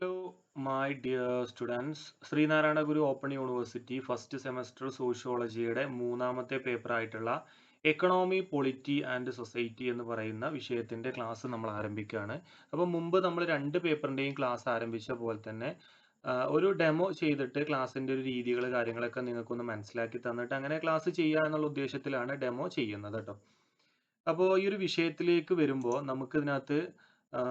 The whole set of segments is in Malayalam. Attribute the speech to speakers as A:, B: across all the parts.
A: Hello, my dear students Sreenarayana Guru open university first semester സോഷ്യോളജിയുടെ മൂന്നാമത്തെ പേപ്പർ ആയിട്ടുള്ള എക്കണോമി പൊളിറ്റി ആൻഡ് സൊസൈറ്റി എന്ന് പറയുന്ന വിഷയത്തിന്റെ ക്ലാസ് നമ്മൾ ആരംഭിക്കുകയാണ്. അപ്പോൾ മുമ്പ് നമ്മൾ രണ്ട് പേപ്പറിന്റെയും ക്ലാസ് ആരംഭിച്ച പോലെ തന്നെ ഒരു ഡെമോ ചെയ്തിട്ട് ക്ലാസ്സിന്റെ ഒരു രീതികൾ കാര്യങ്ങളൊക്കെ നിങ്ങൾക്കൊന്ന് മനസ്സിലാക്കി തന്നിട്ട് അങ്ങനെ ക്ലാസ് ചെയ്യുക എന്നുള്ള ഉദ്ദേശത്തിലാണ് ഡെമോ ചെയ്യുന്നത് കേട്ടോ അപ്പോൾ ഈ ഒരു വിഷയത്തിലേക്ക് വരുമ്പോൾ നമുക്ക് ഇതിനകത്ത് ആ,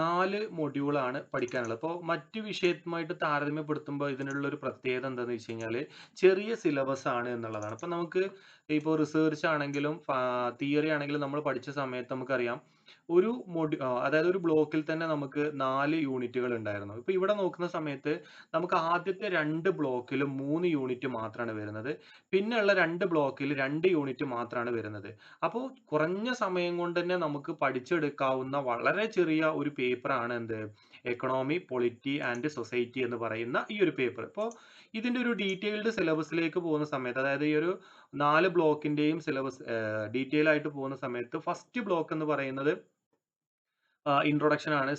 A: നാല് മൊഡ്യൂളാണ് പഠിക്കാനുള്ളത്. അപ്പോൾ മറ്റു വിഷയവുമായിട്ട് താരതമ്യപ്പെടുത്തുമ്പോൾ ഇതിനുള്ള ഒരു പ്രത്യേകത എന്താണെന്ന് വെച്ച് കഴിഞ്ഞാൽ ചെറിയ സിലബസ് ആണ് എന്നുള്ളതാണ്. അപ്പോൾ നമുക്ക് ഇപ്പോൾ റിസർച്ച് ആണെങ്കിലും തിയറി ആണെങ്കിലും നമ്മൾ പഠിച്ച സമയത്ത് നമുക്കറിയാം ഒരു മൊഡ്യൂ അതായത് ഒരു ബ്ലോക്കിൽ തന്നെ നമുക്ക് നാല് യൂണിറ്റുകൾ ഉണ്ടായിരുന്നു. ഇപ്പൊ ഇവിടെ നോക്കുന്ന സമയത്ത് നമുക്ക് ആദ്യത്തെ രണ്ട് ബ്ലോക്കിൽ മൂന്ന് യൂണിറ്റ് മാത്രമാണ് വരുന്നത്. പിന്നെയുള്ള രണ്ട് ബ്ലോക്കിൽ രണ്ട് യൂണിറ്റ് മാത്രമാണ് വരുന്നത്. അപ്പോൾ കുറഞ്ഞ സമയം കൊണ്ട് തന്നെ നമുക്ക് പഠിച്ചെടുക്കാവുന്ന വളരെ ചെറിയ ഒരു പേപ്പറാണ് എന്ത്? എക്കണോമി പൊളിറ്റി ആൻഡ് സൊസൈറ്റി എന്ന് പറയുന്ന ഈ ഒരു പേപ്പർ. ഇപ്പോൾ ഇതിന്റെ ഒരു ഡീറ്റെയിൽഡ് സിലബസിലേക്ക് പോകുന്ന സമയത്ത് അതായത് ഈ ഒരു നാല് ബ്ലോക്കിന്റെയും സിലബസ് ഡീറ്റെയിൽ ആയിട്ട് പോകുന്ന സമയത്ത് ഫസ്റ്റ് ബ്ലോക്ക് എന്ന് പറയുന്നത് ഇൻട്രൊഡക്ഷൻ ആണ്.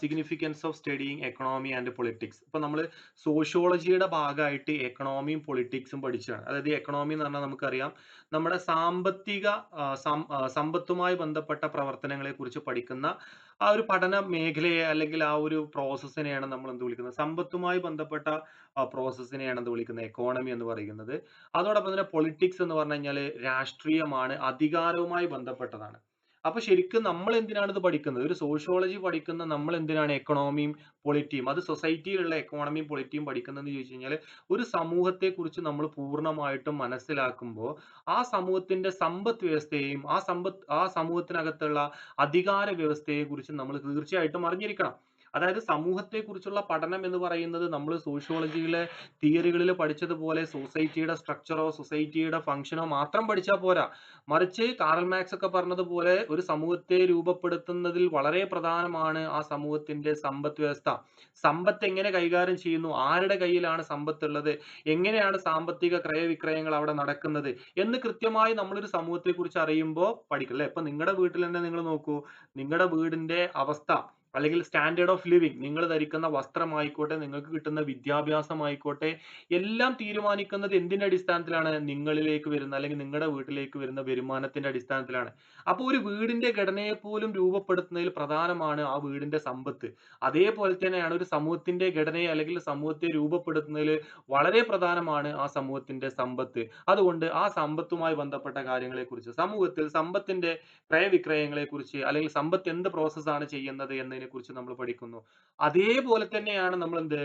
A: Significance of studying economy and politics ഇപ്പൊ നമ്മൾ സോഷ്യോളജിയുടെ ഭാഗമായിട്ട് എക്കണോമിയും പൊളിറ്റിക്സും പഠിച്ചതാണ്. അതായത് എക്കണോമി എന്ന് പറഞ്ഞാൽ നമുക്കറിയാം നമ്മുടെ സാമ്പത്തിക സമ്പത്തുമായി ബന്ധപ്പെട്ട പ്രവർത്തനങ്ങളെ കുറിച്ച് പഠിക്കുന്ന ആ ഒരു പഠന മേഖലയെ അല്ലെങ്കിൽ ആ ഒരു പ്രോസസ്സിനെയാണ് നമ്മൾ എന്ത് വിളിക്കുന്നത്? സമ്പത്തുമായി ബന്ധപ്പെട്ട പ്രോസസ്സിനെയാണ് എന്ത് വിളിക്കുന്നത്? എക്കോണമി എന്ന് പറയുന്നത്. അതോടൊപ്പം തന്നെ പൊളിറ്റിക്സ് എന്ന് പറഞ്ഞു കഴിഞ്ഞാൽ രാഷ്ട്രീയമാണ് അധികാരവുമായി ബന്ധപ്പെട്ടതാണ്. അപ്പൊ ശരിക്കും നമ്മൾ എന്തിനാണ് ഇത് പഠിക്കുന്നത്? ഒരു സോഷ്യോളജി പഠിക്കുന്ന നമ്മൾ എന്തിനാണ് എക്കണോമിയും പൊളിറ്റിയും അത് സൊസൈറ്റിയിലുള്ള എക്കണോമിയും പൊളിറ്റിയും പഠിക്കുന്നതെന്ന് ചോദിച്ചു കഴിഞ്ഞാൽ ഒരു സമൂഹത്തെ കുറിച്ച് നമ്മൾ പൂർണമായിട്ടും മനസ്സിലാക്കുമ്പോൾ ആ സമൂഹത്തിന്റെ സമ്പത്ത് വ്യവസ്ഥയെയും ആ സമ്പത്ത് ആ സമൂഹത്തിനകത്തുള്ള അധികാര വ്യവസ്ഥയെ കുറിച്ച് നമ്മൾ തീർച്ചയായിട്ടും അറിഞ്ഞിരിക്കണം. അതായത് സമൂഹത്തെക്കുറിച്ചുള്ള പഠനം എന്ന് പറയുന്നത് നമ്മൾ സോഷ്യോളജിയിലെ തിയറികളിൽ പഠിച്ചതുപോലെ സൊസൈറ്റിയുടെ സ്ട്രക്ചറോ സൊസൈറ്റിയുടെ ഫംഗ്ഷനോ മാത്രം പഠിച്ചാൽ പോരാ. മറിച്ച് കാറൽ മാക്സ് ഒക്കെ പറഞ്ഞതുപോലെ ഒരു സമൂഹത്തെ രൂപപ്പെടുത്തുന്നതിൽ വളരെ പ്രധാനമാണ് ആ സമൂഹത്തിന്റെ സമ്പദ് വ്യവസ്ഥ. സമ്പത്ത് എങ്ങനെ കൈകാര്യം ചെയ്യുന്നു? ആരുടെ കയ്യിലാണ് സമ്പത്ത് ഉള്ളത് എങ്ങനെയാണ് സാമ്പത്തിക ക്രയവിക്രയങ്ങൾ അവിടെ നടക്കുന്നത്? എന്ന് കൃത്യമായി നമ്മളൊരു സമൂഹത്തെ കുറിച്ച് അറിയുമ്പോൾ പഠിക്കും അല്ലെ? ഇപ്പൊ നിങ്ങളുടെ വീട്ടിൽ തന്നെ നിങ്ങൾ നോക്കൂ നിങ്ങളുടെ വീടിന്റെ അവസ്ഥ. അല്ലെങ്കിൽ സ്റ്റാൻഡേർഡ് ഓഫ് ലിവിങ് നിങ്ങൾ ധരിക്കുന്ന വസ്ത്രമായിക്കോട്ടെ നിങ്ങൾക്ക് കിട്ടുന്ന വിദ്യാഭ്യാസമായിക്കോട്ടെ എല്ലാം തീരുമാനിക്കുന്നത് എന്തിന്റെ അടിസ്ഥാനത്തിലാണ്? നിങ്ങളിലേക്ക് വരുന്ന അല്ലെങ്കിൽ നിങ്ങളുടെ വീട്ടിലേക്ക് വരുന്ന വരുമാനത്തിന്റെ അടിസ്ഥാനത്തിലാണ്. അപ്പോൾ ഒരു വീടിന്റെ ഘടനയെ പോലും രൂപപ്പെടുത്തുന്നതിൽ പ്രധാനമാണ് ആ വീടിന്റെ സമ്പത്ത്. അതേപോലെ തന്നെയാണ് ഒരു സമൂഹത്തിന്റെ ഘടനയെ അല്ലെങ്കിൽ സമൂഹത്തെ രൂപപ്പെടുത്തുന്നതിൽ വളരെ പ്രധാനമാണ് ആ സമൂഹത്തിന്റെ സമ്പത്ത്. അതുകൊണ്ട് ആ സമ്പത്തുമായി ബന്ധപ്പെട്ട കാര്യങ്ങളെക്കുറിച്ച് സമൂഹത്തിൽ സമ്പത്തിന്റെ ക്രയവിക്രയങ്ങളെ കുറിച്ച് അല്ലെങ്കിൽ സമ്പത്ത് എന്ത് പ്രോസസ്സാണ് ചെയ്യുന്നത് എന്നതിനെ കുറിച്ച് നമ്മൾ പഠിക്കുന്നു. അതേപോലെ തന്നെയാണ് നമ്മൾ എന്ത്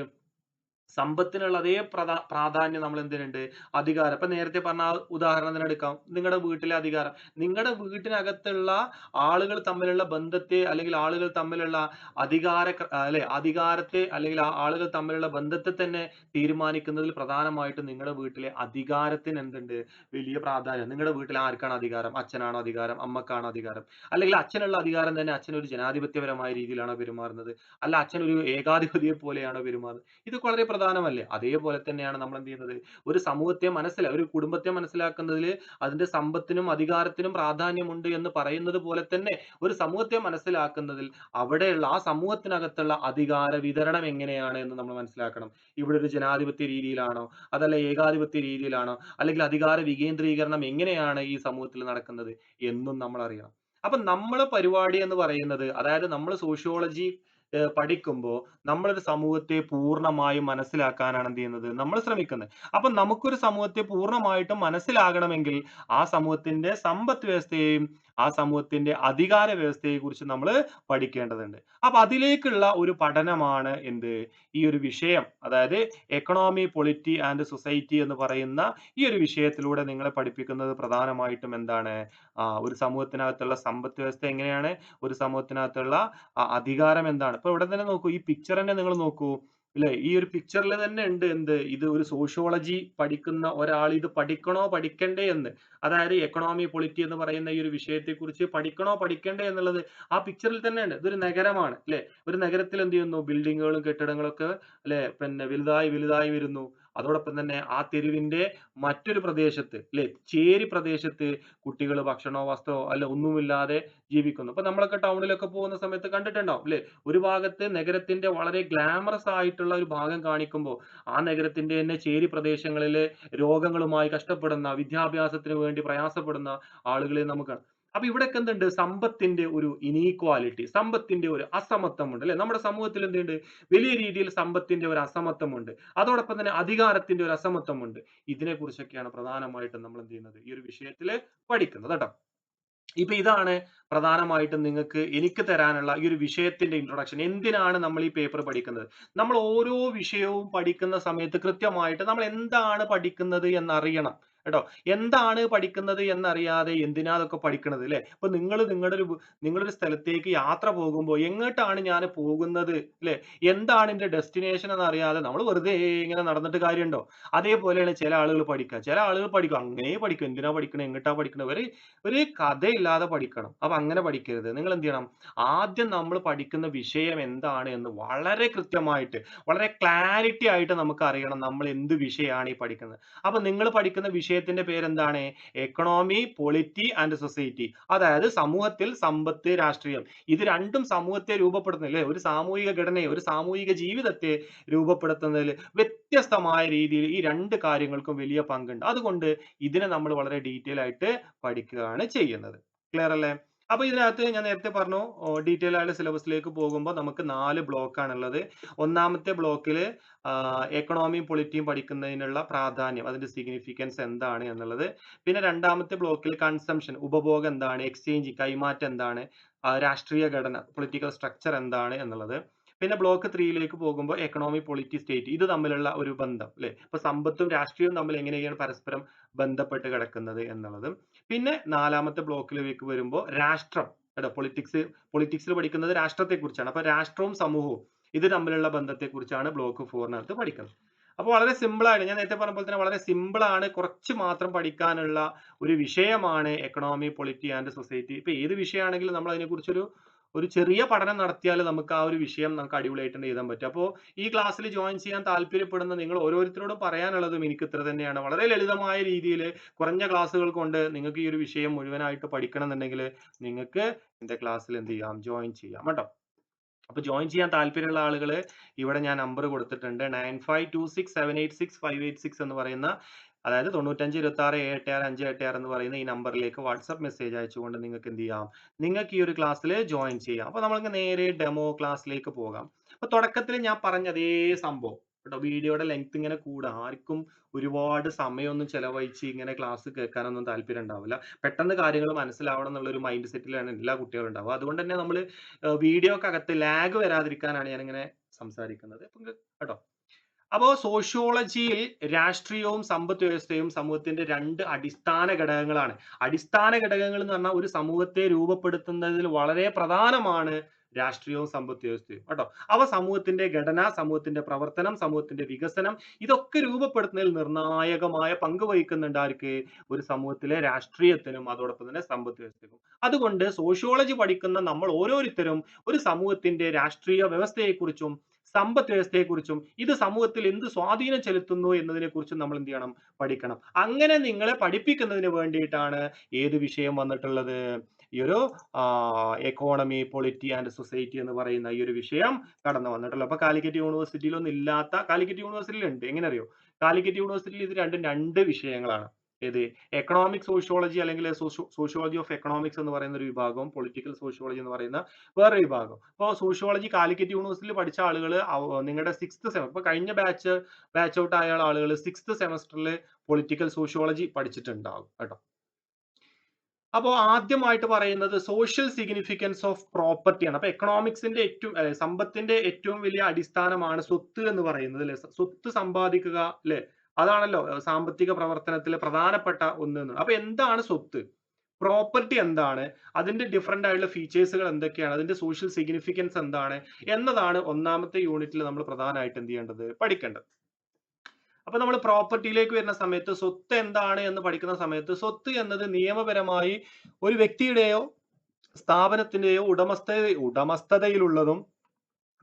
A: സമ്പത്തിനുള്ള അതേ പ്രധാ പ്രാധാന്യം നമ്മൾ എന്തിനുണ്ട്? അധികാരം. ഇപ്പൊ നേരത്തെ പറഞ്ഞ ആ ഉദാഹരണത്തിന് എടുക്കാം. നിങ്ങളുടെ വീട്ടിലെ അധികാരം. നിങ്ങളുടെ വീട്ടിനകത്തുള്ള ആളുകൾ തമ്മിലുള്ള ബന്ധത്തെ അല്ലെങ്കിൽ ആളുകൾ തമ്മിലുള്ള അധികാര ക്ര- അല്ലെ അധികാരത്തെ അല്ലെങ്കിൽ ആ ആളുകൾ തമ്മിലുള്ള ബന്ധത്തെ തന്നെ തീരുമാനിക്കുന്നതിൽ പ്രധാനമായിട്ടും നിങ്ങളുടെ വീട്ടിലെ അധികാരത്തിന് എന്തുണ്ട്? വലിയ പ്രാധാന്യം. നിങ്ങളുടെ വീട്ടിൽ ആർക്കാണ് അധികാരം? അച്ഛനാണോ അധികാരം. അമ്മക്കാണോ അധികാരം. അല്ലെങ്കിൽ അച്ഛനുള്ള അധികാരം തന്നെ അച്ഛൻ ഒരു ജനാധിപത്യപരമായ രീതിയിലാണോ പെരുമാറുന്നത്. അല്ല അച്ഛൻ ഒരു ഏകാധിപതിയെ പോലെയാണോ പെരുമാറുന്നത്. ഇത് വളരെ പ്രധാനമല്ലേ? അതേപോലെ തന്നെയാണ് നമ്മൾ എന്ത് ചെയ്യുന്നത്? ഒരു സമൂഹത്തെ മനസ്സിലാ ഒരു കുടുംബത്തെ മനസ്സിലാക്കുന്നതിൽ അതിന്റെ സമ്പത്തിനും അധികാരത്തിനും പ്രാധാന്യമുണ്ട് എന്ന് പറയുന്നത് പോലെ തന്നെ ഒരു സമൂഹത്തെ മനസ്സിലാക്കുന്നതിൽ അവിടെയുള്ള ആ സമൂഹത്തിനകത്തുള്ള അധികാര വിതരണം എങ്ങനെയാണ് എന്ന് നമ്മൾ മനസ്സിലാക്കണം. ഇവിടെ ഒരു ജനാധിപത്യ രീതിയിലാണോ? അതല്ല ഏകാധിപത്യ രീതിയിലാണോ? അല്ലെങ്കിൽ അധികാര വികേന്ദ്രീകരണം എങ്ങനെയാണ് ഈ സമൂഹത്തിൽ നടക്കുന്നത് എന്നും നമ്മൾ അറിയണം. അപ്പൊ നമ്മളെ പരിപാടി എന്ന് പറയുന്നത് അതായത് നമ്മൾ സോഷ്യോളജി പഠിക്കുമ്പോൾ നമ്മളൊരു സമൂഹത്തെ പൂർണമായും മനസ്സിലാക്കാനാണ് എന്ത് ചെയ്യുന്നത്? നമ്മൾ ശ്രമിക്കുന്നത്. അപ്പൊ നമുക്കൊരു സമൂഹത്തെ പൂർണമായിട്ടും മനസ്സിലാകണമെങ്കിൽ ആ സമൂഹത്തിന്റെ സമ്പദ് വ്യവസ്ഥയെയും ആ സമൂഹത്തിന്റെ അധികാര വ്യവസ്ഥയെ കുറിച്ച് നമ്മൾ പഠിക്കേണ്ടതുണ്ട്. അപ്പൊ അതിലേക്കുള്ള ഒരു പഠനമാണ് എന്ത്? ഈ ഒരു വിഷയം. അതായത് എക്കണോമി പൊളിറ്റി ആൻഡ് സൊസൈറ്റി എന്ന് പറയുന്ന ഈ ഒരു വിഷയത്തിലൂടെ നിങ്ങളെ പഠിപ്പിക്കുന്നത് പ്രധാനമായിട്ടും എന്താണ്? ഒരു സമൂഹത്തിനകത്തുള്ള സമ്പത്ത് വ്യവസ്ഥ എങ്ങനെയാണ്? ഒരു സമൂഹത്തിനകത്തുള്ള അധികാരം എന്താണ്? ഇപ്പൊ ഇവിടെ തന്നെ നോക്കൂ. ഈ പിക്ചർ തന്നെ നിങ്ങൾ നോക്കൂ. ഇല്ലേ? ഈ ഒരു പിക്ചറിൽ തന്നെ ഉണ്ട് എന്ത്? ഇത് ഒരു സോഷ്യോളജി പഠിക്കുന്ന ഒരാൾ ഇത് പഠിക്കണോ പഠിക്കണ്ടേ എന്ന്. അതായത് എക്കണോമി പൊളിറ്റി എന്ന് പറയുന്ന ഈ ഒരു വിഷയത്തെ കുറിച്ച് പഠിക്കണോ പഠിക്കണ്ടേ എന്നുള്ളത് ആ പിക്ചറിൽ തന്നെ ഉണ്ട് ഇതൊരു നഗരമാണ് അല്ലെ ഒരു നഗരത്തിൽ എന്ത് ചെയ്യുന്നു? ബിൽഡിങ്ങുകളും കെട്ടിടങ്ങളൊക്കെ അല്ലെ പിന്നെ വലുതായി വലുതായി വരുന്നു. അതോടൊപ്പം തന്നെ ആ തെരുവിന്റെ മറ്റൊരു പ്രദേശത്ത് അല്ലെ ചേരി പ്രദേശത്ത് കുട്ടികൾ ഭക്ഷണോ വസ്ത്രമോ അല്ല ഒന്നുമില്ലാതെ ജീവിക്കുന്നു. അപ്പൊ നമ്മളൊക്കെ ടൗണിലൊക്കെ പോകുന്ന സമയത്ത് കണ്ടിട്ടുണ്ടാവും അല്ലെ ഒരു ഭാഗത്ത് നഗരത്തിന്റെ വളരെ ഗ്ലാമറസ് ആയിട്ടുള്ള ഒരു ഭാഗം കാണിക്കുമ്പോൾ ആ നഗരത്തിന്റെ തന്നെ ചേരി പ്രദേശങ്ങളിലെ രോഗങ്ങളുമായി കഷ്ടപ്പെടുന്ന വിദ്യാഭ്യാസത്തിന് വേണ്ടി പ്രയാസപ്പെടുന്ന ആളുകളെ നമുക്ക്. അപ്പൊ ഇവിടെയൊക്കെ എന്തുണ്ട്? സമ്പത്തിന്റെ ഒരു ഇനീക്വാലിറ്റി സമ്പത്തിന്റെ ഒരു അസമത്വമുണ്ട് അല്ലെ? നമ്മുടെ സമൂഹത്തിൽ എന്തുണ്ട്? വലിയ രീതിയിൽ സമ്പത്തിന്റെ ഒരു അസമത്വമുണ്ട്. അതോടൊപ്പം തന്നെ അധികാരത്തിന്റെ ഒരു അസമത്വമുണ്ട്. ഇതിനെ കുറിച്ചൊക്കെയാണ് പ്രധാനമായിട്ടും നമ്മൾ എന്ത് ചെയ്യുന്നത്? ഈ ഒരു വിഷയത്തിൽ പഠിക്കുന്നത് കേട്ടോ. ഇപ്പൊ ഇതാണ് പ്രധാനമായിട്ടും നിങ്ങൾക്ക് എനിക്ക് തരാനുള്ള ഈ ഒരു വിഷയത്തിന്റെ ഇൻട്രൊഡക്ഷൻ എന്തിനാണ് നമ്മൾ ഈ പേപ്പർ പഠിക്കുന്നത്? നമ്മൾ ഓരോ വിഷയവും പഠിക്കുന്ന സമയത്ത് കൃത്യമായിട്ട് നമ്മൾ എന്താണ് പഠിക്കുന്നത് എന്നറിയണം. കേട്ടോ? എന്താണ് പഠിക്കുന്നത് എന്നറിയാതെ എന്തിനാ അതൊക്കെ പഠിക്കുന്നത് ല്ലേ ഇപ്പൊ നിങ്ങൾ നിങ്ങളുടെ ഒരു നിങ്ങളൊരു സ്ഥലത്തേക്ക് യാത്ര പോകുമ്പോൾ എങ്ങോട്ടാണ് ഞാൻ പോകുന്നത് ല്ലേ എന്താണ് എന്റെ ഡെസ്റ്റിനേഷൻ എന്ന് അറിയാതെ നമ്മൾ വെറുതെ ഇങ്ങനെ നടന്നിട്ട് കാര്യമുണ്ടോ? അതേപോലെയാണ് ചില ആളുകൾ പഠിക്കുക. ചില ആളുകൾ പഠിക്കും. അങ്ങനെ പഠിക്കും. എന്തിനാ പഠിക്കണം? എങ്ങോട്ടാ പഠിക്കണം? ഒരു ഒരു കഥയില്ലാതെ പഠിക്കണം. അപ്പൊ അങ്ങനെ പഠിക്കരുത്. നിങ്ങൾ എന്ത് ചെയ്യണം ആദ്യം നമ്മൾ പഠിക്കുന്ന വിഷയം എന്താണ് എന്ന് വളരെ കൃത്യമായിട്ട് വളരെ ക്ലാരിറ്റി ആയിട്ട് നമുക്ക് അറിയണം നമ്മൾ എന്ത് വിഷയമാണ് ഈ പഠിക്കുന്നത്. അപ്പൊ നിങ്ങൾ പഠിക്കുന്ന വിഷയത്തിന്റെ പേരെന്താണ്? എക്കണോമി പൊളിറ്റി ആൻഡ് സൊസൈറ്റി അതായത് സമൂഹത്തിൽ സമ്പത്ത് രാഷ്ട്രീയം. ഇത് രണ്ടും സമൂഹത്തെ രൂപപ്പെടുത്തുന്നില്ലേ ഒരു സാമൂഹിക ഘടനയെ ഒരു സാമൂഹിക ജീവിതത്തെ രൂപപ്പെടുത്തുന്നതിൽ വ്യത്യസ്തമായ രീതിയിൽ ഈ രണ്ട് കാര്യങ്ങൾക്കും വലിയ പങ്കുണ്ട്. അതുകൊണ്ട് ഇതിനെ നമ്മൾ വളരെ ഡീറ്റെയിൽ ആയിട്ട് പഠിക്കുകയാണ് ചെയ്യുന്നത്. ക്ലിയർ അല്ലേ? അപ്പൊ ഇതിനകത്ത് ഞാൻ നേരത്തെ പറഞ്ഞു ഡീറ്റെയിൽ ആയിട്ട് സിലബസിലേക്ക് പോകുമ്പോൾ നമുക്ക് നാല് ബ്ലോക്ക് ആണുള്ളത് ഒന്നാമത്തെ ബ്ലോക്കിൽ എക്കണോമിയും പൊളിറ്റിയും പഠിക്കുന്നതിനുള്ള പ്രാധാന്യം അതിന്റെ സിഗ്നിഫിക്കൻസ് എന്താണ് എന്നുള്ളത്. പിന്നെ രണ്ടാമത്തെ ബ്ലോക്കിൽ കൺസംഷൻ ഉപഭോഗം എന്താണ് എക്സ്ചേഞ്ച് കൈമാറ്റം എന്താണ് രാഷ്ട്രീയ ഘടന പൊളിറ്റിക്കൽ സ്ട്രക്ചർ എന്താണ് എന്നുള്ളത്. പിന്നെ ബ്ലോക്ക് ത്രീയിലേക്ക് പോകുമ്പോൾ എക്കണോമി പൊളിറ്റി സ്റ്റേറ്റ് ഇത് തമ്മിലുള്ള ഒരു ബന്ധം അല്ലെ ഇപ്പൊ സമ്പത്തും രാഷ്ട്രീയവും തമ്മിൽ എങ്ങനെയാണ് പരസ്പരം ബന്ധപ്പെട്ട് കിടക്കുന്നത് എന്നുള്ളതും. പിന്നെ നാലാമത്തെ ബ്ലോക്കിലേക്ക് വരുമ്പോൾ രാഷ്ട്രം. കേട്ടോ പൊളിറ്റിക്സ് പൊളിറ്റിക്സിൽ പഠിക്കുന്നത് രാഷ്ട്രത്തെ കുറിച്ചാണ് അപ്പൊ രാഷ്ട്രവും സമൂഹവും ഇത് തമ്മിലുള്ള ബന്ധത്തെ കുറിച്ചാണ് ബ്ലോക്ക് ഫോറിനകത്ത് പഠിക്കുന്നത്. അപ്പോൾ വളരെ സിമ്പിൾ ആണ് ഞാൻ നേരത്തെ പറഞ്ഞ പോലെ തന്നെ വളരെ സിമ്പിൾ ആണ്. കുറച്ച് മാത്രം പഠിക്കാനുള്ള ഒരു വിഷയമാണ് എക്കണോമി പൊളിറ്റി ആൻഡ് സൊസൈറ്റി ഇപ്പൊ ഏത് വിഷയമാണെങ്കിലും നമ്മൾ അതിനെക്കുറിച്ചൊരു ഒരു ചെറിയ പഠനം നടത്തിയാൽ നമുക്ക് ആ ഒരു വിഷയം നമുക്ക് അടിപൊളിയായിട്ട് എഴുതാൻ പറ്റും. അപ്പോൾ ഈ ക്ലാസ്സിൽ ജോയിൻ ചെയ്യാൻ താല്പര്യപ്പെടുന്ന നിങ്ങൾ ഓരോരുത്തരോടും പറയാനുള്ളതും എനിക്ക് ഇത്ര തന്നെയാണ്. വളരെ ലളിതമായ രീതിയിൽ കുറഞ്ഞ ക്ലാസ്സുകൾ കൊണ്ട് നിങ്ങൾക്ക് ഈ ഒരു വിഷയം മുഴുവനായിട്ട് പഠിക്കണം എന്നുണ്ടെങ്കിൽ നിങ്ങൾക്ക് എന്റെ ക്ലാസ്സിൽ എന്ത് ചെയ്യാം? ജോയിൻ ചെയ്യാം കേട്ടോ. അപ്പൊ ജോയിൻ ചെയ്യാൻ താല്പര്യമുള്ള ആളുകൾ ഇവിടെ ഞാൻ നമ്പർ കൊടുത്തിട്ടുണ്ട്. Nine five two six seven eight six five eight six എന്ന് പറയുന്ന അതായത് തൊണ്ണൂറ്റഞ്ച് ഇരുപത്തി ആറ് എട്ട് ആറ് അഞ്ച് എട്ട് ആറ് എന്ന് പറയുന്ന ഈ നമ്പറിലേക്ക് വാട്സപ്പ് മെസ്സേജ് അയച്ചുകൊണ്ട് നിങ്ങൾക്ക് എന്ത് ചെയ്യാം? നിങ്ങൾക്ക് ഈ ഒരു ക്ലാസ്സിൽ ജോയിൻ ചെയ്യാം. അപ്പൊ നമ്മൾക്ക് നേരെ ഡെമോ ക്ലാസ്സിലേക്ക് പോകാം. അപ്പൊ തുടക്കത്തിൽ ഞാൻ പറഞ്ഞ അതേ സംഭവം കേട്ടോ. വീഡിയോയുടെ ലെങ്ത് ഇങ്ങനെ കൂടുക ആർക്കും ഒരുപാട് സമയമൊന്നും ചെലവഴിച്ച് ഇങ്ങനെ ക്ലാസ് കേൾക്കാനൊന്നും താല്പര്യം ഉണ്ടാവില്ല. പെട്ടെന്ന് കാര്യങ്ങൾ മനസ്സിലാവണം എന്നുള്ള ഒരു മൈൻഡ് സെറ്റിലാണ് എല്ലാ കുട്ടികളും ഉണ്ടാവുക. അതുകൊണ്ട് തന്നെ നമ്മൾ വീഡിയോക്കകത്ത് ലാഗ് വരാതിരിക്കാനാണ് ഞാനിങ്ങനെ സംസാരിക്കുന്നത്. കേട്ടോ. അപ്പോ സോഷ്യോളജിയിൽ രാഷ്ട്രീയവും സമ്പദ് വ്യവസ്ഥയും സമൂഹത്തിന്റെ രണ്ട് അടിസ്ഥാന ഘടകങ്ങളാണ്. അടിസ്ഥാന ഘടകങ്ങൾ എന്ന് പറഞ്ഞാൽ ഒരു സമൂഹത്തെ രൂപപ്പെടുത്തുന്നതിൽ വളരെ പ്രധാനമാണ് രാഷ്ട്രീയവും സമ്പദ് വ്യവസ്ഥയും കേട്ടോ? അവ സമൂഹത്തിന്റെ ഘടന സമൂഹത്തിന്റെ പ്രവർത്തനം സമൂഹത്തിന്റെ വികസനം ഇതൊക്കെ രൂപപ്പെടുത്തുന്നതിൽ നിർണായകമായ പങ്ക് വഹിക്കുന്നുണ്ട് ആർക്ക്? ഒരു സമൂഹത്തിലെ രാഷ്ട്രീയത്തിനും അതോടൊപ്പം തന്നെ സമ്പദ് വ്യവസ്ഥയ്ക്കും അതുകൊണ്ട് സോഷ്യോളജി പഠിക്കുന്ന നമ്മൾ ഓരോരുത്തരും ഒരു സമൂഹത്തിന്റെ രാഷ്ട്രീയ വ്യവസ്ഥയെക്കുറിച്ചും സമ്പദ് വ്യവസ്ഥയെക്കുറിച്ചും ഇത് സമൂഹത്തിൽ എന്ത് സ്വാധീനം ചെലുത്തുന്നു എന്നതിനെ കുറിച്ചും നമ്മൾ എന്ത് ചെയ്യണം? പഠിക്കണം. അങ്ങനെ നിങ്ങളെ പഠിപ്പിക്കുന്നതിന് വേണ്ടിയിട്ടാണ് ഏത് വിഷയം വന്നിട്ടുള്ളത്? ഈ ഒരു എക്കോണമി പൊളിറ്റി ആൻഡ് സൊസൈറ്റി എന്ന് പറയുന്ന ഈ ഒരു വിഷയം കടന്നു വന്നിട്ടുള്ളത്. അപ്പൊ കാലിക്കറ്റ് യൂണിവേഴ്സിറ്റിയിലൊന്നും ഇല്ലാത്ത കാലിക്കറ്റ് യൂണിവേഴ്സിറ്റിയിൽ ഉണ്ട് എങ്ങനെ അറിയോ കാലിക്കറ്റ് യൂണിവേഴ്സിറ്റിയിൽ ഇത് രണ്ടും രണ്ട് വിഷയങ്ങളാണ്. ഏത് എക്കണോമിക് സോഷ്യോളജി അല്ലെങ്കിൽ സോഷ്യോളജി ഓഫ് എക്കണോമിക്സ് എന്ന് പറയുന്ന ഒരു വിഭാഗവും പൊളിറ്റിക്കൽ സോഷ്യോളജി എന്ന് പറയുന്ന വേറെ വിഭാഗം അപ്പോൾ സോഷ്യോളജി കാലിക്കറ്റ് യൂണിവേഴ്സിറ്റിയിൽ പഠിച്ച ആളുകൾ നിങ്ങളുടെ സിക്സ്ത് സെമ ഇപ്പൊ കഴിഞ്ഞ ബാച്ച് ബാച്ച് ഔട്ട് ആയ ആളുകൾ സിക്സ്ത് സെമസ്റ്ററിൽ പൊളിറ്റിക്കൽ സോഷ്യോളജി പഠിച്ചിട്ടുണ്ടാകും കേട്ടോ. അപ്പോൾ ആദ്യമായിട്ട് പറയുന്നത് സോഷ്യൽ സിഗ്നിഫിക്കൻസ് ഓഫ് പ്രോപ്പർട്ടിയാണ് അപ്പൊ എക്കണോമിക്സിന്റെ ഏറ്റവും സമ്പത്തിന്റെ ഏറ്റവും വലിയ അടിസ്ഥാനമാണ് സ്വത്ത് എന്ന് പറയുന്നത് അല്ലെ? സ്വത്ത് സമ്പാദിക്കുക അല്ലെ? അതാണല്ലോ സാമ്പത്തിക പ്രവർത്തനത്തിലെ പ്രധാനപ്പെട്ട ഒന്ന് അപ്പൊ എന്താണ് സ്വത്ത്? പ്രോപ്പർട്ടി എന്താണ്? അതിന്റെ ഡിഫറെന്റ് ആയിട്ടുള്ള ഫീച്ചേഴ്സുകൾ എന്തൊക്കെയാണ്? അതിന്റെ സോഷ്യൽ സിഗ്നിഫിക്കൻസ് എന്താണ്? എന്നതാണ് ഒന്നാമത്തെ യൂണിറ്റിൽ നമ്മൾ പ്രധാനമായിട്ട് എന്ത് ചെയ്യേണ്ടത്? പഠിക്കേണ്ടത്. അപ്പൊ നമ്മൾ പ്രോപ്പർട്ടിയിലേക്ക് വരുന്ന സമയത്ത് സ്വത്ത് എന്താണ് എന്ന് പഠിക്കുന്ന സമയത്ത് സ്വത്ത് എന്നത് നിയമപരമായി ഒരു വ്യക്തിയുടെയോ സ്ഥാപനത്തിന്റെയോ ഉടമസ്ഥ ഉടമസ്ഥതയിലുള്ളതും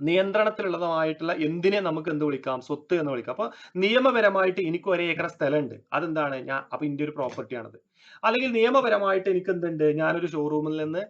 A: നിയന്ത്രണത്തിലുള്ളതുമായിട്ടുള്ള എന്തിനെ നമുക്ക് എന്ത് വിളിക്കാം? സ്വത്ത് എന്ന് വിളിക്കാം. അപ്പൊ നിയമപരമായിട്ട് എനിക്ക് ഒരേ സ്ഥലം ഉണ്ട് അതെന്താണ്? ഞാൻ അപ്പൊ ഇന്റെ ഒരു പ്രോപ്പർട്ടി ആണത്. അല്ലെങ്കിൽ നിയമപരമായിട്ട് എനിക്ക് എന്തുണ്ട് ഞാനൊരു ഷോറൂമിൽ നിന്ന്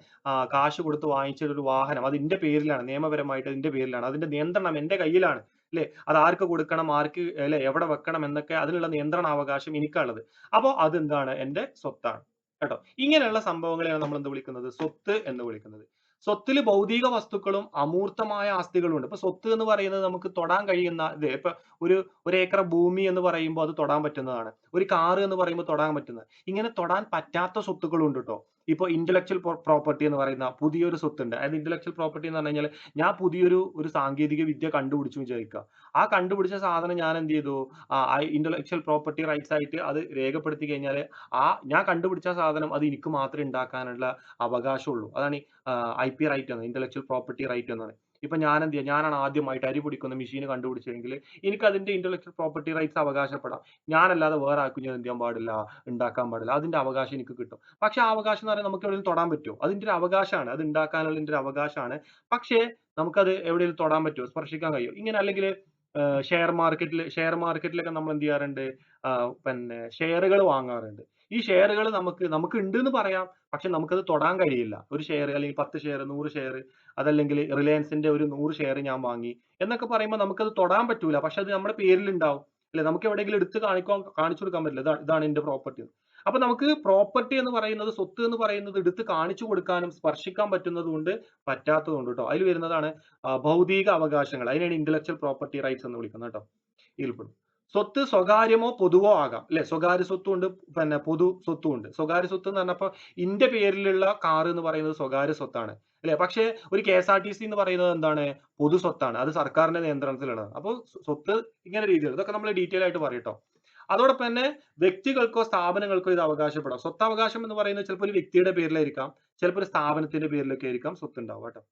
A: കാശ് കൊടുത്ത് വാങ്ങിച്ച ഒരു വാഹനം. അത് എന്റെ പേരിലാണ്. നിയമപരമായിട്ട് അതിന്റെ പേരിലാണ്. അതിന്റെ നിയന്ത്രണം എന്റെ കയ്യിലാണ്. അല്ലെ? അത് ആർക്ക് കൊടുക്കണം? ആർക്ക് അല്ലെ? എവിടെ വെക്കണം? എന്നൊക്കെ അതിനുള്ള നിയന്ത്രണാവകാശം എനിക്കുള്ളത് അപ്പോൾ അതെന്താണ്? എന്റെ സ്വത്താണ്. കേട്ടോ? ഇങ്ങനെയുള്ള സംഭവങ്ങളെയാണ് നമ്മൾ എന്ത് വിളിക്കുന്നത്? സ്വത്ത് എന്ന് വിളിക്കുന്നത്. സ്വത്തിൽ ഭൗതിക വസ്തുക്കളും അമൂർത്തമായ ആസ്തികളും ഉണ്ട് ഇപ്പൊ സ്വത്ത് എന്ന് പറയുന്നത് നമുക്ക് തൊടാൻ കഴിയുന്ന ഇത് ഇപ്പൊ ഒരു ഒരു ഏക്കർ ഭൂമി എന്ന് പറയുമ്പോൾ അത് തൊടാൻ പറ്റുന്നതാണ്. ഒരു കാറ് എന്ന് പറയുമ്പോൾ തൊടാൻ പറ്റുന്നത്. ഇങ്ങനെ തൊടാൻ പറ്റാത്ത സ്വത്തുക്കളും ഉണ്ട് കേട്ടോ. ഇപ്പൊ ഇന്റലക്ച്വൽ പ്രോപ്പർട്ടി എന്ന് പറയുന്ന പുതിയൊരു സ്വത്തുണ്ട്. അതായത് ഇന്റലക്ച്വൽ പ്രോപ്പർട്ടി എന്ന് പറഞ്ഞു കഴിഞ്ഞാൽ ഞാൻ പുതിയൊരു ഒരു സാങ്കേതിക വിദ്യ കണ്ടുപിടിച്ചു വിചാരിക്കുക. ആ കണ്ടുപിടിച്ച സാധനം ഞാൻ എന്ത് ചെയ്തു? ആ ഇന്റലക്ച്വൽ പ്രോപ്പർട്ടി റൈറ്റ്സ് ആയിട്ട് അത് രേഖപ്പെടുത്തി കഴിഞ്ഞാൽ ആ ഞാൻ കണ്ടുപിടിച്ച സാധനം അത് എനിക്ക് മാത്രമേ ഉണ്ടാക്കാനുള്ള അവകാശമുള്ളൂ. അതാണ് ഐ പി റൈറ്റ് എന്ന് ഇന്റലക്ച്വൽ പ്രോപ്പർട്ടി റൈറ്റ് എന്നാണ് ഇപ്പൊ ഞാൻ എന്ത് ചെയ്യാം? ഞാനാണ് ആദ്യമായിട്ട് അരി പൊടിക്കുന്ന മെഷീൻ കണ്ടുപിടിച്ചെങ്കിൽ എനിക്ക് അതിന്റെ ഇന്റലക്ച്വൽ പ്രോപ്പർട്ടി റൈറ്റ്സ് അവകാശപ്പെടാം. ഞാനല്ലാതെ വേറെ ആർക്കും ഞാൻ എന്ത് ചെയ്യാൻ പാടില്ല ഉണ്ടാക്കാൻ പാടില്ല. അതിന്റെ അവകാശം എനിക്ക് കിട്ടും. പക്ഷെ ആ അവകാശം എന്ന് പറയുന്നത് നമുക്ക് എവിടെയും തൊടാൻ പറ്റുമോ? അതിന്റെ ഒരു അവകാശമാണ്. അത് ഉണ്ടാക്കാനുള്ള ഒരു അവകാശമാണ്. പക്ഷേ നമുക്കത് എവിടെയും തൊടാൻ പറ്റുമോ? സ്പർശിക്കാൻ കഴിയും ഇങ്ങനെ അല്ലെങ്കിൽ ഷെയർ മാർക്കറ്റിൽ ഷെയർ മാർക്കറ്റിലൊക്കെ നമ്മൾ എന്ത് ചെയ്യാറുണ്ട്? പിന്നെ ഷെയറുകൾ വാങ്ങാറുണ്ട്. ഈ ഷെയറുകൾ നമുക്ക് നമുക്ക് ഉണ്ട് എന്ന് പറയാം പക്ഷെ നമുക്കത് തൊടാൻ കഴിയില്ല. ഒരു ഷെയർ അല്ലെങ്കിൽ പത്ത് ഷെയർ നൂറ് ഷെയർ അതല്ലെങ്കിൽ റിലയൻസിന്റെ ഒരു നൂറ് ഷെയർ ഞാൻ വാങ്ങി എന്നൊക്കെ പറയുമ്പോൾ നമുക്കത് തൊടാൻ പറ്റൂല. പക്ഷെ അത് നമ്മുടെ പേരിൽ ഉണ്ടാവും അല്ലെ? നമുക്ക് എവിടെയെങ്കിലും എടുത്ത് കാണിക്കാൻ കാണിച്ചു കൊടുക്കാൻ പറ്റില്ല. ഇതാണ് എന്റെ പ്രോപ്പർട്ടി. അപ്പൊ നമുക്ക് പ്രോപ്പർട്ടി എന്ന് പറയുന്നത് സ്വത്ത് എന്ന് പറയുന്നത് എടുത്ത് കാണിച്ചു കൊടുക്കാനും സ്പർശിക്കാൻ പറ്റുന്നതുകൊണ്ട് കൊണ്ട് പറ്റാത്തത് കൊണ്ട് കേട്ടോ അതിൽ വരുന്നതാണ് ഭൗതിക അവകാശങ്ങൾ. അതിനാണ് ഇന്റലക്ച്വൽ പ്രോപ്പർട്ടി റൈറ്റ്സ് എന്ന് വിളിക്കുന്നത് കേട്ടോ ഇതിൽപ്പെടും. സ്വത്ത് സ്വകാര്യമോ പൊതുവോ ആകാം. അല്ലെ? സ്വകാര്യ സ്വത്തും ഉണ്ട് പിന്നെ പൊതു സ്വത്തും ഉണ്ട് സ്വകാര്യ സ്വത്ത് എന്ന് പറഞ്ഞപ്പോ ഇന്റെ പേരിലുള്ള കാർ എന്ന് പറയുന്നത് സ്വകാര്യ സ്വത്താണ്. അല്ലെ? പക്ഷേ ഒരു K S R T C എന്ന് പറയുന്നത് എന്താണ്? പൊതു സ്വത്താണ്. അത് സർക്കാരിന്റെ നിയന്ത്രണത്തിലാണ്. അപ്പോൾ സ്വത്ത് ഇങ്ങനെ രീതിയിൽ ഇതൊക്കെ നമ്മൾ ഡീറ്റെയിൽ ആയിട്ട് പറയട്ടോ അതോടൊപ്പം തന്നെ വ്യക്തികൾക്കോ സ്ഥാപനങ്ങൾക്കോ ഇത് അവകാശപ്പെടാം. സ്വത്തവകാശം എന്ന് പറയുന്നത് ചിലപ്പോൾ ഒരു വ്യക്തിയുടെ പേരിലായിരിക്കാം. ചിലപ്പോൾ ഒരു സ്ഥാപനത്തിന്റെ പേരിലൊക്കെ ആയിരിക്കാം സ്വത്ത് ഉണ്ടാവുക കേട്ടോ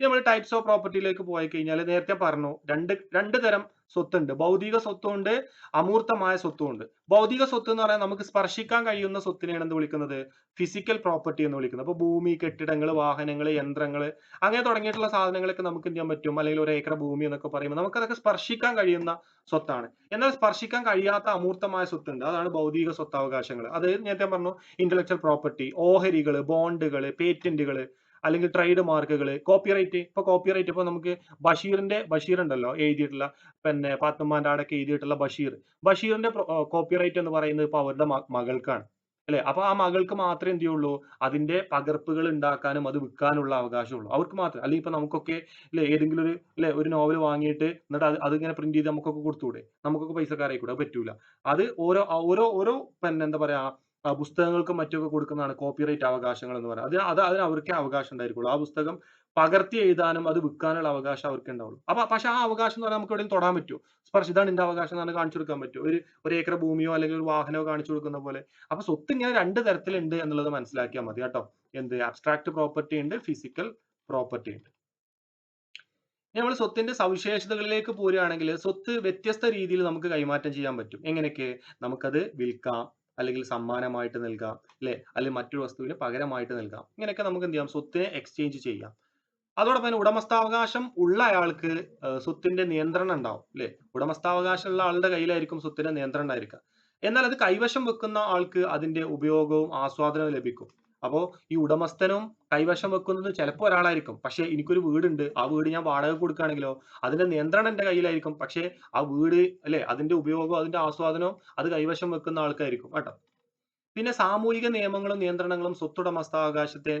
A: നമ്മൾ ടൈപ്സ് ഓഫ് പ്രോപ്പർട്ടിയിലേക്ക് പോയി കഴിഞ്ഞാൽ നേരത്തെ പറഞ്ഞു രണ്ട് രണ്ട് തരം സ്വത്തുണ്ട്. ഭൗതിക സ്വത്തുണ്ട് അമൂർത്തമായ സ്വത്തുണ്ട് ഭൗതിക സ്വത്ത് എന്ന് പറഞ്ഞാൽ നമുക്ക് സ്പർശിക്കാൻ കഴിയുന്ന സ്വത്തിനെയാണ് എന്ത് വിളിക്കുന്നത്? ഫിസിക്കൽ പ്രോപ്പർട്ടി എന്ന് വിളിക്കുന്നത്. അപ്പൊ ഭൂമി കെട്ടിടങ്ങൾ വാഹനങ്ങൾ യന്ത്രങ്ങൾ അങ്ങനെ തുടങ്ങിയിട്ടുള്ള സാധനങ്ങളൊക്കെ നമുക്ക് എന്ത് ചെയ്യാൻ പറ്റും? അല്ലെങ്കിൽ ഒരു ഏക്കർ ഭൂമി എന്നൊക്കെ പറയുമ്പോൾ നമുക്കതൊക്കെ സ്പർശിക്കാൻ കഴിയുന്ന സ്വത്താണ്. എന്നാൽ സ്പർശിക്കാൻ കഴിയാത്ത അമൂർത്തമായ സ്വത്തുണ്ട്. അതാണ് ഭൗതിക സ്വത്തവകാശങ്ങൾ അത് നേരത്തെ പറഞ്ഞു ഇന്റലക്ച്വൽ പ്രോപ്പർട്ടി ഓഹരികൾ ബോണ്ടുകൾ പേറ്റന്റുകൾ അല്ലെങ്കിൽ ട്രേഡ് മാർക്കുകൾ കോപ്പിറൈറ്റ് ഇപ്പൊ കോപ്പിറൈറ്റ് ഇപ്പൊ നമുക്ക് ബഷീറിന്റെ ബഷീർ ഉണ്ടല്ലോ എഴുതിയിട്ടുള്ള പിന്നെ പാത്തുമ്മാന്റെ ആടൊക്കെ എഴുതിയിട്ടുള്ള ബഷീർ. ബഷീറിന്റെ കോപ്പിറൈറ്റ് എന്ന് പറയുന്നത് ഇപ്പൊ അവരുടെ മകൾക്കാണ്. അല്ലെ? അപ്പൊ ആ മകൾക്ക് മാത്രമേ എന്ത് ചെയ്യുള്ളൂ? അതിന്റെ പകർപ്പുകൾ ഉണ്ടാക്കാനും അത് വിൽക്കാനുള്ള അവകാശമുള്ളൂ. അവർക്ക് മാത്രം. അല്ലെങ്കിൽ ഇപ്പൊ നമുക്കൊക്കെ അല്ലെ ഏതെങ്കിലും ഒരു അല്ലെ ഒരു നോവൽ വാങ്ങിയിട്ട് എന്നിട്ട് അത് അതിങ്ങനെ പ്രിന്റ് ചെയ്ത് നമുക്കൊക്കെ കൊടുത്തൂടെ നമുക്കൊക്കെ പൈസക്കാരായിക്കൂടെ? പറ്റൂല. അത് ഓരോ ഓരോ ഓരോ പിന്നെ എന്താ പറയാ പുസ്തകങ്ങൾക്കും മറ്റൊക്കെ കൊടുക്കുന്നതാണ് കോപ്പിറൈറ്റ് അവകാശങ്ങൾ എന്ന് പറയുന്നത്. അത് അത് അതിന് അവർക്കേ അവകാശം ഉണ്ടായിരിക്കുള്ളൂ. ആ പുസ്തകം പകർത്തി എഴുതാനും അത് വിൽക്കാനുള്ള അവകാശം അവർക്ക് ഉണ്ടാവുള്ളൂ. അപ്പൊ പക്ഷെ ആ അവകാശം എന്ന് പറഞ്ഞാൽ നമുക്ക് എവിടെയും തൊടാൻ പറ്റുമോ സ്പർശ ഇതാണ് എന്റെ അവകാശം എന്നാണ് കാണിച്ചു കൊടുക്കാൻ പറ്റുമോ ഒരു ഒരു ഏക്കർ ഭൂമിയോ അല്ലെങ്കിൽ ഒരു വാഹനമോ കാണിച്ചു കൊടുക്കുന്ന പോലെ. അപ്പൊ സ്വത്ത് ഇങ്ങനെ രണ്ട് തരത്തിലുണ്ട് എന്നുള്ളത് മനസ്സിലാക്കിയാൽ മതി കേട്ടോ. എന്ത്? അബ്സ്ട്രാക്ട് പ്രോപ്പർട്ടി ഉണ്ട് ഫിസിക്കൽ പ്രോപ്പർട്ടി ഉണ്ട്. നമ്മൾ സ്വത്തിന്റെ സവിശേഷതകളിലേക്ക് പോരുകയാണെങ്കിൽ സ്വത്ത് വ്യത്യസ്ത രീതിയിൽ നമുക്ക് കൈമാറ്റം ചെയ്യാൻ പറ്റും. എങ്ങനെയൊക്കെ? നമുക്കത് വിൽക്കാം. അല്ലെങ്കിൽ സമ്മാനമായിട്ട് നൽകാം അല്ലെ? അല്ലെങ്കിൽ മറ്റൊരു വസ്തുവിന് പകരമായിട്ട് നൽകാം. ഇങ്ങനെയൊക്കെ നമുക്ക് എന്ത് ചെയ്യാം? സ്വത്തിനെ എക്സ്ചേഞ്ച് ചെയ്യാം. അതോടൊപ്പം തന്നെ ഉടമസ്ഥാവകാശം ഉള്ള അയാൾക്ക് സ്വത്തിന്റെ നിയന്ത്രണം ഉണ്ടാവും അല്ലെ? ഉടമസ്ഥാവകാശമുള്ള ആളുടെ കയ്യിലായിരിക്കും സ്വത്തിന്റെ നിയന്ത്രണം ഉണ്ടായിരിക്കുക. എന്നാൽ അത് കൈവശം വെക്കുന്ന ആൾക്ക് അതിന്റെ ഉപയോഗവും ആസ്വാദനവും ലഭിക്കും. അപ്പോ ഈ ഉടമസ്ഥനും കൈവശം വെക്കുന്നത് ചിലപ്പോൾ ഒരാളായിരിക്കും. പക്ഷെ എനിക്കൊരു വീടുണ്ട്. ആ വീട് ഞാൻ വാടക കൊടുക്കുകയാണെങ്കിലോ അതിന്റെ നിയന്ത്രണം എന്റെ കയ്യിലായിരിക്കും. പക്ഷെ ആ വീട് അല്ലെ അതിന്റെ ഉപയോഗവും അതിന്റെ ആസ്വാദനവും അത് കൈവശം വെക്കുന്ന ആൾക്കായിരിക്കും കേട്ടോ? പിന്നെ സാമൂഹിക നിയമങ്ങളും നിയന്ത്രണങ്ങളും സ്വത്തുടമസ്ഥാവകാശത്തെ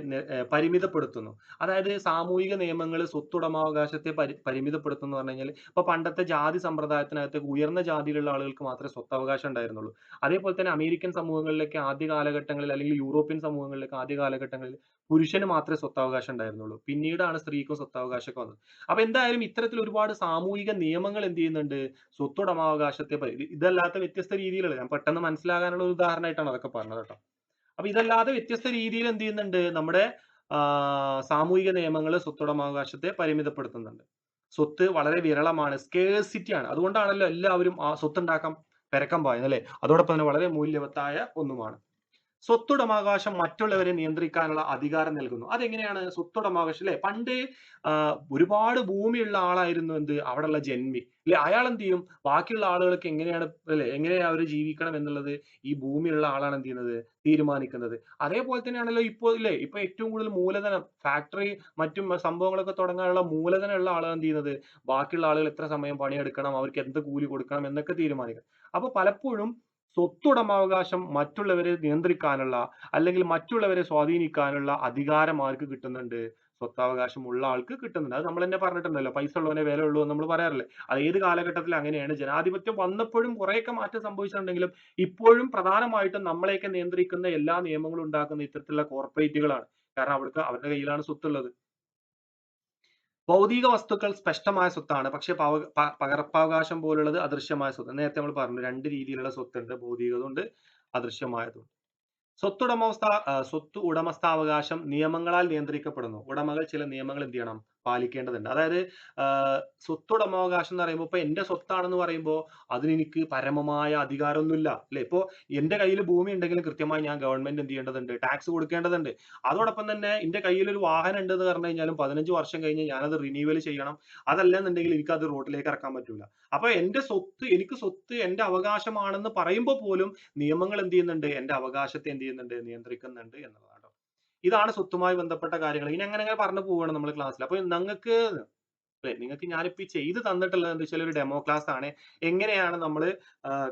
A: പരിമിതപ്പെടുത്തുന്നു. അതായത് സാമൂഹിക നിയമങ്ങൾ സ്വത്തുടമാവകാശത്തെ പരി പരിമിതപ്പെടുത്തുന്നു പറഞ്ഞു കഴിഞ്ഞാൽ ഇപ്പൊ പണ്ടത്തെ ജാതി സമ്പ്രദായത്തിനകത്ത് ഉയർന്ന ജാതിയിലുള്ള ആളുകൾക്ക് മാത്രമേ സ്വത്തവകാശം ഉണ്ടായിരുന്നുള്ളൂ. അതേപോലെ തന്നെ അമേരിക്കൻ സമൂഹങ്ങളിലേക്ക് ആദ്യ കാലഘട്ടങ്ങളിൽ അല്ലെങ്കിൽ യൂറോപ്യൻ സമൂഹങ്ങളിലേക്ക് ആദ്യ കാലഘട്ടങ്ങളിൽ പുരുഷന് മാത്രമേ സ്വത്താവകാശം ഉണ്ടായിരുന്നുള്ളൂ. പിന്നീടാണ് സ്ത്രീക്കും സ്വത്താവകാശമൊക്കെ വന്നത്. അപ്പൊ എന്തായാലും ഇത്തരത്തിൽ ഒരുപാട് സാമൂഹിക നിയമങ്ങൾ എന്ത് ചെയ്യുന്നുണ്ട്? സ്വത്തുടമാവകാശത്തെ ഇതല്ലാത്ത വ്യത്യസ്ത രീതിയിലുള്ള ഞാൻ പെട്ടെന്ന് മനസ്സിലാകാനുള്ള ഒരു ഉദാഹരണമായിട്ടാണ് അതൊക്കെ പറഞ്ഞത് കേട്ടോ. അപ്പൊ ഇതല്ലാതെ വ്യത്യസ്ത രീതിയിൽ എന്ത് ചെയ്യുന്നുണ്ട്? നമ്മുടെ സാമൂഹിക നിയമങ്ങൾ സ്വത്തുടമാവകാശത്തെ പരിമിതപ്പെടുത്തുന്നുണ്ട്. സ്വത്ത് വളരെ വിരളമാണ് സ്കേഴ്സിറ്റി ആണ്. അതുകൊണ്ടാണല്ലോ എല്ലാവരും ആ സ്വത്ത് ഉണ്ടാക്കാൻ പെരക്കം പായുന്നത് അല്ലെ? അതോടൊപ്പം തന്നെ വളരെ മൂല്യവത്തായ ഒന്നുമാണ്. സ്വത്തുടമാവകാശം മറ്റുള്ളവരെ നിയന്ത്രിക്കാനുള്ള അധികാരം നൽകുന്നു. അതെങ്ങനെയാണ് സ്വത്തുടമാവകാശം അല്ലെ പണ്ട് ഒരുപാട് ഭൂമിയുള്ള ആളായിരുന്നു എന്ത്? അവിടെയുള്ള ജന്മി. അല്ലെ? അയാൾ എന്ത് ചെയ്യും? ബാക്കിയുള്ള ആളുകൾക്ക് എങ്ങനെയാണ് അല്ലെ? എങ്ങനെയാ അവർ ജീവിക്കണം എന്നുള്ളത് ഈ ഭൂമിയുള്ള ആളാണ് എന്ത് ചെയ്യുന്നത്? തീരുമാനിക്കുന്നത്. അതേപോലെ തന്നെയാണല്ലോ ഇപ്പോൾ ഇല്ലേ? ഇപ്പൊ ഏറ്റവും കൂടുതൽ മൂലധനം ഫാക്ടറി മറ്റും സംഭവങ്ങളൊക്കെ തുടങ്ങാനുള്ള മൂലധനമുള്ള ആളാണ് എന്ത് ചെയ്യുന്നത്? ബാക്കിയുള്ള ആളുകൾ എത്ര സമയം പണിയെടുക്കണം? അവർക്ക് എന്ത് കൂലി കൊടുക്കണം? എന്നൊക്കെ തീരുമാനിക്കണം അപ്പൊ പലപ്പോഴും സ്വത്തുടമാവകാശം മറ്റുള്ളവരെ നിയന്ത്രിക്കാനുള്ള അല്ലെങ്കിൽ മറ്റുള്ളവരെ സ്വാധീനിക്കാനുള്ള അധികാരം ആർക്ക് കിട്ടുന്നുണ്ട്? സ്വത്താവകാശം ഉള്ള ആൾക്ക് കിട്ടുന്നുണ്ട്. അത് നമ്മൾ തന്നെ പറഞ്ഞിട്ടുണ്ടല്ലോ. പൈസ ഉള്ളവനെ വില ഉള്ളൂ എന്ന് നമ്മൾ പറയാറില്ലേ? അത് ഏത് കാലഘട്ടത്തിൽ അങ്ങനെയാണ്? ജനാധിപത്യം വന്നപ്പോഴും കുറെയൊക്കെ മാറ്റം സംഭവിച്ചിട്ടുണ്ടെങ്കിലും ഇപ്പോഴും പ്രധാനമായിട്ടും നമ്മളെയൊക്കെ നിയന്ത്രിക്കുന്ന എല്ലാ നിയമങ്ങളും ഉണ്ടാക്കുന്ന ഇത്തരത്തിലുള്ള കോർപ്പറേറ്റുകളാണ് കാരണം അവർക്ക് അവരുടെ കയ്യിലാണ് സ്വത്തുള്ളത്. ഭൗതിക വസ്തുക്കൾ സ്പഷ്ടമായ സ്വത്താണ്. പക്ഷെ പവ- പകർപ്പവകാശം പോലുള്ളത് അദൃശ്യമായ സ്വത്ത്. നേരത്തെ നമ്മൾ പറഞ്ഞു രണ്ട് രീതിയിലുള്ള സ്വത്തുണ്ട്. ഭൗതികതുണ്ട് അദൃശ്യമായതും സ്വത്തുടമസ്ഥ സ്വത്ത് ഉടമസ്ഥാവകാശം നിയമങ്ങളാൽ നിയന്ത്രിക്കപ്പെടുന്നു. ഉടമകൾ ചില നിയമങ്ങൾ എന്ത് ചെയ്യണം? പാലിക്കേണ്ടതുണ്ട്. അതായത് സ്വത്തുടമാവകാശം എന്ന് പറയുമ്പോൾ ഇപ്പൊ എന്റെ സ്വത്താണെന്ന് പറയുമ്പോൾ അതിന് എനിക്ക് പരമമായ അധികാരമൊന്നുമില്ല. അല്ലെ? ഇപ്പോ എന്റെ കയ്യിൽ ഭൂമി ഉണ്ടെങ്കിൽ കൃത്യമായി ഞാൻ ഗവൺമെന്റ് എന്ത് ചെയ്യേണ്ടതുണ്ട്? ടാക്സ് കൊടുക്കേണ്ടതുണ്ട്. അതോടൊപ്പം തന്നെ എന്റെ കയ്യിൽ ഒരു വാഹനം ഉണ്ടെന്ന് പറഞ്ഞു കഴിഞ്ഞാലും പതിനഞ്ച് വർഷം കഴിഞ്ഞ് ഞാനത് റിന്യൂവൽ ചെയ്യണം. അതല്ലെന്നുണ്ടെങ്കിൽ എനിക്ക് അത് റോഡിലേക്ക് ഇറക്കാൻ പറ്റൂല. അപ്പൊ എന്റെ സ്വത്ത് എനിക്ക് സ്വത്ത് എന്റെ അവകാശമാണെന്ന് പറയുമ്പോൾ പോലും നിയമങ്ങൾ എന്ത് ചെയ്യുന്നുണ്ട്? എന്റെ അവകാശത്തെ എന്ത് ചെയ്യുന്നുണ്ട്? നിയന്ത്രിക്കുന്നുണ്ട് എന്നുള്ളതാണ്. ഇതാണ് സ്വത്തുമായി ബന്ധപ്പെട്ട കാര്യങ്ങൾ. ഇനി അങ്ങനെ അങ്ങനെ പറഞ്ഞു പോവുകയാണ് നമ്മൾ ക്ലാസ്സിൽ അപ്പൊ നിങ്ങൾക്ക് അല്ലെ നിങ്ങൾക്ക് ഞാനിപ്പോ ഈ ചെയ്ത് തന്നിട്ടുള്ളത് എന്താ വെച്ചാൽ ഒരു ഡെമോ ക്ലാസ് ആണ്. എങ്ങനെയാണ് നമ്മൾ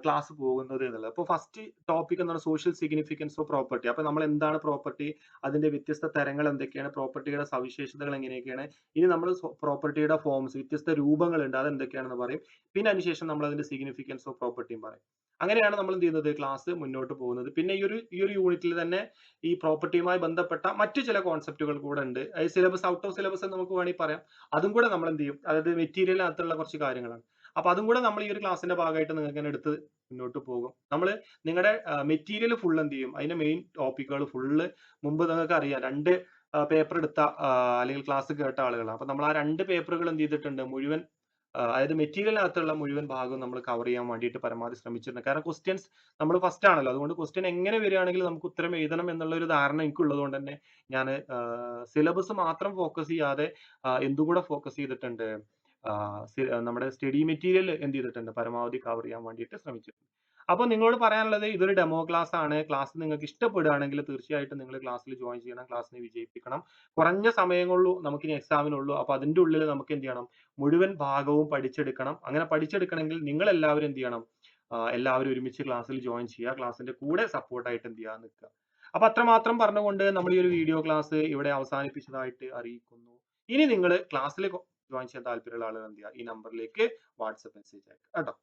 A: ക്ലാസ് പോകുന്നത് എന്നുള്ളത്. അപ്പൊ ഫസ്റ്റ് ടോപ്പിക് പറഞ്ഞ സോഷ്യൽ സിഗ്നിഫിക്കൻസ് ഓഫ് പ്രോപ്പർട്ടി അപ്പൊ നമ്മൾ എന്താണ് പ്രോപ്പർട്ടി അതിന്റെ വ്യത്യസ്ത തരങ്ങൾ എന്തൊക്കെയാണ്? പ്രോപ്പർട്ടിയുടെ സവിശേഷതകൾ എങ്ങനെയൊക്കെയാണ്? ഇനി നമ്മൾ പ്രോപ്പർട്ടിയുടെ ഫോംസ് വ്യത്യസ്ത രൂപങ്ങളുണ്ട്. അത് എന്തൊക്കെയാണെന്ന് പറയും. പിന്നെ അതിനുശേഷം നമ്മൾ അതിന്റെ സിഗ്നിഫിക്കൻസ് ഓഫ് പ്രോപ്പർട്ടിയും പറയും. അങ്ങനെയാണ് നമ്മൾ എന്ത് ചെയ്യുന്നത്? ക്ലാസ് മുന്നോട്ട് പോകുന്നത്. പിന്നെ ഈ ഒരു ഈ ഒരു യൂണിറ്റിൽ തന്നെ ഈ പ്രോപ്പർട്ടിയുമായി ബന്ധപ്പെട്ട മറ്റു ചില കോൺസെപ്റ്റുകൾ കൂടെ ഉണ്ട്. സിലബസ് ഔട്ട് ഓഫ് സിലബസ് എന്ന് നമുക്ക് വേണമെങ്കിൽ പറയാം. അതും കൂടെ നമ്മൾ എന്ത് ചെയ്യും അതായത് മെറ്റീരിയലിനകത്തുള്ള കുറച്ച് കാര്യങ്ങളാണ്. അപ്പൊ അതും കൂടെ നമ്മൾ ഈ ഒരു ക്ലാസ്സിന്റെ ഭാഗമായിട്ട് നിങ്ങൾക്ക് തന്നെ എടുത്ത് മുന്നോട്ട് പോകും. നമ്മൾ നിങ്ങളുടെ മെറ്റീരിയൽ ഫുൾ എന്ത് ചെയ്യും അതിന്റെ മെയിൻ ടോപ്പിക്കുകൾ ഫുള്ള് മുമ്പ് നിങ്ങൾക്ക് അറിയാം. രണ്ട് പേപ്പർ എടുത്ത അല്ലെങ്കിൽ ക്ലാസ് കേട്ട ആളുകൾ അപ്പൊ നമ്മൾ ആ രണ്ട് പേപ്പറുകൾ എന്ത് ചെയ്തിട്ടുണ്ട് മുഴുവൻ അതായത് മെറ്റീരിയലിനകത്തുള്ള മുഴുവൻ ഭാഗവും നമ്മൾ കവർ ചെയ്യാൻ വേണ്ടിയിട്ട് പരമാവധി ശ്രമിച്ചിട്ടുണ്ട് കാരണം ക്വസ്റ്റ്യൻസ് നമ്മൾ ഫസ്റ്റ് ആണല്ലോ. അതുകൊണ്ട് ക്വസ്റ്റ്യൻ എങ്ങനെ വരികയാണെങ്കിലും നമുക്ക് ഉത്തരം എഴുതണം എന്നുള്ള ഒരു ധാരണ എനിക്കുള്ളത് കൊണ്ട് തന്നെ ഞാൻ സിലബസ് മാത്രം ഫോക്കസ് ചെയ്യാതെ എന്തുകൂടെ എന്തും കൂടെ ഫോക്കസ് ചെയ്തിട്ടുണ്ട്. നമ്മുടെ സ്റ്റഡി മെറ്റീരിയൽ എന്ത് ചെയ്തിട്ടുണ്ട്? പരമാവധി കവർ ചെയ്യാൻ വേണ്ടിയിട്ട് ശ്രമിച്ചിട്ടുണ്ട്. അപ്പോൾ നിങ്ങളോട് പറയാനുള്ളത് ഇതൊരു ഡെമോ ക്ലാസ് ആണ്. ക്ലാസ് നിങ്ങൾക്ക് ഇഷ്ടപ്പെടുകയാണെങ്കിൽ തീർച്ചയായിട്ടും നിങ്ങൾ ക്ലാസ്സിൽ ജോയിൻ ചെയ്യണം. ക്ലാസ്സിനെ വിജയിപ്പിക്കണം. കുറഞ്ഞ സമയങ്ങളുള്ളൂ നമുക്കിനി എക്സാമിനുള്ളൂ അപ്പോൾ അതിന്റെ ഉള്ളിൽ നമുക്ക് എന്ത് ചെയ്യണം? മുഴുവൻ ഭാഗവും പഠിച്ചെടുക്കണം. അങ്ങനെ പഠിച്ചെടുക്കണമെങ്കിൽ നിങ്ങൾ എല്ലാവരും എന്ത് ചെയ്യണം? എല്ലാവരും ഒരുമിച്ച് ക്ലാസ്സിൽ ജോയിൻ ചെയ്യുക. ക്ലാസ്സിന്റെ കൂടെ സപ്പോർട്ടായിട്ട് എന്ത് ചെയ്യാൻ നിൽക്കുക. അപ്പൊ അത്രമാത്രം പറഞ്ഞുകൊണ്ട് നമ്മൾ ഈ ഒരു വീഡിയോ ക്ലാസ് ഇവിടെ അവസാനിപ്പിച്ചതായിട്ട് അറിയിക്കുന്നു. ഇനി നിങ്ങൾ ക്ലാസ്സിൽ ജോയിൻ ചെയ്യാൻ താല്പര്യമുള്ള ആളുകൾ എന്ത് ചെയ്യുക? ഈ നമ്പറിലേക്ക് വാട്സപ്പ് മെസ്സേജ് അയക്കുക. കേട്ടോ.